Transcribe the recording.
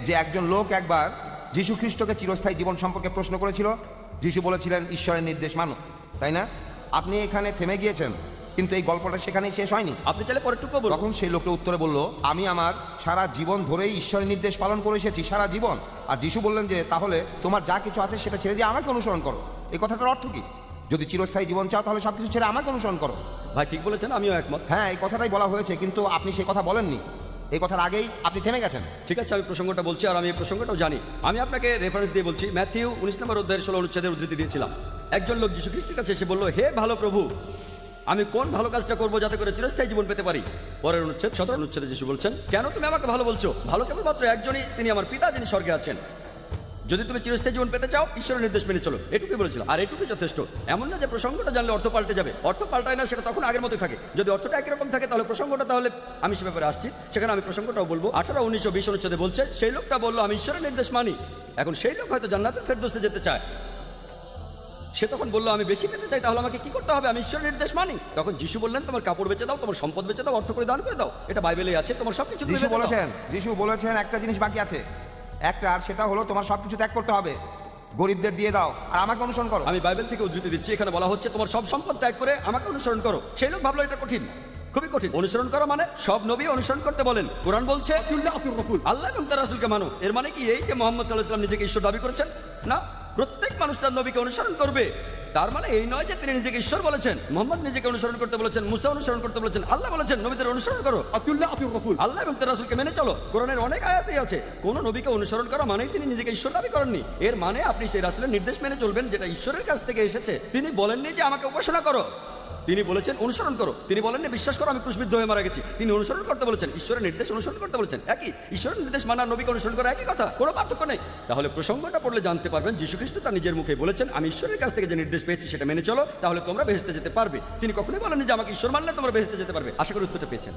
যে একজন লোক একবার যীশু খ্রিস্টকে চিরস্থায়ী জীবন সম্পর্কে প্রশ্ন করেছিল যীশু বলেছিলেন ঈশ্বরের নির্দেশ মানো। তাই না? আপনি এখানে থেমে গিয়েছেন কিন্তু এই গল্পটা সেখানেই শেষ হয়নি। আপনি চাইলে পরেরটুকু বলুন। তখন সেই লোকটা উত্তরে বলল আমি আমার সারা জীবন ধরেই ঈশ্বরের নির্দেশ পালন করে এসেছি সারা জীবন। আর যিশু বললেন যে তাহলে তোমার যা কিছু আছে সেটা ছেড়ে দিয়ে আমাকে অনুসরণ করো। এই কথাটার অর্থ কি? যদি চিরস্থায়ী জীবন চাও তাহলে সব কিছু ছেড়ে আমাকে অনুসরণ করো। ভাই ঠিক বলেছেন আমিও একমত। হ্যাঁ এই কথাটাই বলা হয়েছে কিন্তু আপনি সেই কথা বলেননি। এই কথার আগেই আপনি থেমে গেছেন। ঠিক আছে, আমি প্রসঙ্গটা বলছি আর আমি এই প্রসঙ্গটাও জানি। আমি আপনাকে রেফারেন্স দিয়ে বলছি, ম্যাথিউ উনিশ নম্বর অধ্যায়ের ষোলো অনুচ্ছেদের উদ্ধৃতি দিয়েছিলাম। একজন লোক যীশু খ্রিস্টের কাছে এসে বলল, হে ভালো প্রভু, আমি কোন ভালো কাজটা করব যাতে করে চিরস্থায়ী জীবন পেতে পারি? পরের অনুচ্ছেদ, সতেরো অনুচ্ছেদে যিশু বলছেন, কেন তুমি আমাকে ভালো বলছো? ভালো কেবলমাত্র একজনই, তিনি আমার পিতা যিনি স্বর্গে আছেন। যদি তুমি চিরস্থায়ী জীবন পেতে চাও ঈশ্বরের নির্দেশ মেনে চলো। এটুকুই বলেছিল আর এটুকুই যথেষ্ট। এমন না যে প্রসঙ্গটা জানলে অর্থ পাল্টে যাবে। অর্থ পাল্টায় না সেটা তখন আগের মতোই থাকে। যদি অর্থটা একই রকম থাকে তাহলে প্রসঙ্গটা তাহলে আমি সে ব্যাপারে আসছি। সেখানে আমি প্রসঙ্গটাও বলব। আঠারো উনিশশো বিশ অনুচ্ছেদে বলছে সেই লোকটা বলল আমি ঈশ্বরের নির্দেশ মানি। এখন সেই লোক হয়তো জান্নাতের ফেরদোস্তে যেতে চায়। সে তখন বলল আমি বেশি পেতে চাই তাহলে আমাকে কি করতে হবে? আমি ঈশ্বরের নির্দেশ মানি। তখন যিশু বললেন তোমার কাপড় বেচে দাও তোমার সম্পদ বেচে দাও অর্থ করে দান করে দাও। এটা বাইবেলে আছে তোমার সবকিছু যিশু। বলেছেন যিশু বলেছেন একটা জিনিস বাকি আছে। একটা আর সেটা হলো তোমার সবকিছু ত্যাগ করতে হবে। গরিবদের দিয়ে দাও, আর আমাকে অনুসরণ করো। আমি বাইবেল থেকে উদ্ধৃতি দিচ্ছি, এখানে বলা হচ্ছে তোমার সব সম্পদ ত্যাগ করে আমাকে অনুসরণ করো। সেই লোক ভাবলো এটা কঠিন, খুবই কঠিন। অনুসরণ করা মানে সব নবী অনুসরণ করতে বলেন। কোরআন বলছে, আল্লাহ এবং তার রাসুলকে মানো। এর মানে কি? এই যে মোহাম্মদ সাল্লাহ নিজেকে ঈশ্বর দাবি করেছেন, না? প্রত্যেক মানুষ তার নবীকে অনুসরণ করবে। তার মানে এই নয় যে তিনি নিজেকে ঈশ্বর বলেছেন মোহাম্মদ নিজেকে অনুসরণ করতে বলেছেন মুসা অনুসরণ করতে বলেছেন আল্লাহ বলেছেন নবীদের অনুসরণ করো। আল্লাহ এবং তার রাসূলকে মেনে চলো। কোরআনের অনেক আয়াতেই আছে কোন নবীকে অনুসরণ করা মানেই তিনি নিজেকে ঈশ্বর দাবি করেননি। এর মানে আপনি সেই রাসুলের নির্দেশ মেনে চলবেন যেটা ঈশ্বরের কাছ থেকে এসেছে। তিনি বলেননি যে আমাকে উপাসনা করো। তিনি বলেছেন, অনুসরণ করো। তিনি বলেন না বিশ্বাস করো, আমি ক্রুশবিদ্ধ হয়ে মারা গেছি। তিনি অনুসরণ করতে বলেছেন, ঈশ্বরের নির্দেশ অনুসরণ করতে বলেছেন। একই, ঈশ্বরের নির্দেশ মানার নবীকে অনুসরণ করা একই কথা, কোনো পার্থক্য নেই। তাহলে প্রসঙ্গটা পড়লে জানতে পারবেন যীশু খ্রিস্ট তার নিজের মুখে বলেছেন, আমি ঈশ্বরের কাছ থেকে যে নির্দেশ পেয়েছি সেটা মেনে চলো, তাহলে তোমরা বেহেস্তে যেতে পারবে। তিনি কখনোই বলেননি যে, আমাকে ঈশ্বর মানলে তোমরা বেহেস্তে যেতে পারবে। আশা করি উত্তরটা পেয়েছেন।